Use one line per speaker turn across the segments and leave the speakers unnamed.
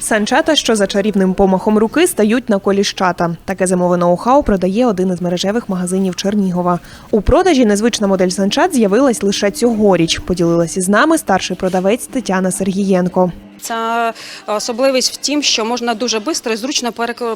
Санчата, що за чарівним помахом руки стають на коліщата. Таке зимове ноу-хау продає один із мережевих магазинів Чернігова. У продажі незвична модель санчат з'явилась лише цьогоріч. Поділилася з нами старший продавець Тетяна Сергієнко.
Ця особливість в тім, що можна дуже швидко і зручно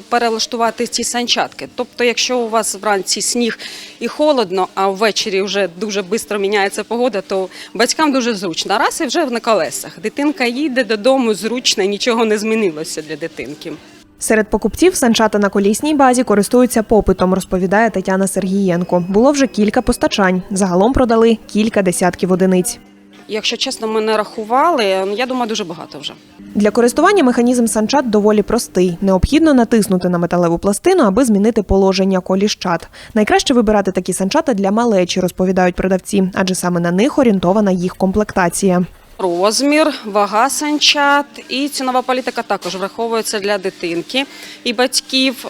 перелаштувати ці санчатки. Тобто, якщо у вас вранці сніг і холодно, а ввечері вже дуже швидко міняється погода, то батькам дуже зручно. Раз і вже на колесах. Дитинка їде додому зручно, нічого не змінилося для дитинки.
Серед покупців санчата на колісній базі користуються попитом, розповідає Тетяна Сергієнко. Було вже кілька постачань. Загалом продали кілька десятків одиниць.
Якщо чесно, ми не рахували. Я думаю, дуже багато вже.
Для користування механізм санчат доволі простий. Необхідно натиснути на металеву пластину, аби змінити положення коліщат. Найкраще вибирати такі санчата для малечі, розповідають продавці, адже саме на них орієнтована їх комплектація.
Розмір, вага санчат і цінова політика також враховується для дитинки і батьків.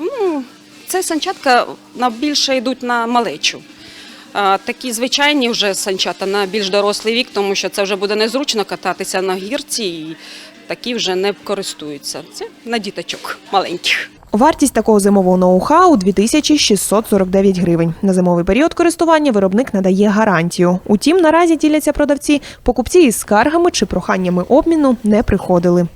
Ну, Це санчатка на більше йдуть на малечу. Такі звичайні вже санчата на більш дорослий вік, тому що це вже буде незручно кататися на гірці, і такі вже не користуються. Це на діточок маленьких.
Вартість такого зимового ноу-хау – 2649 гривень. На зимовий період користування виробник надає гарантію. Утім, наразі діляться продавці, покупці із скаргами чи проханнями обміну не приходили.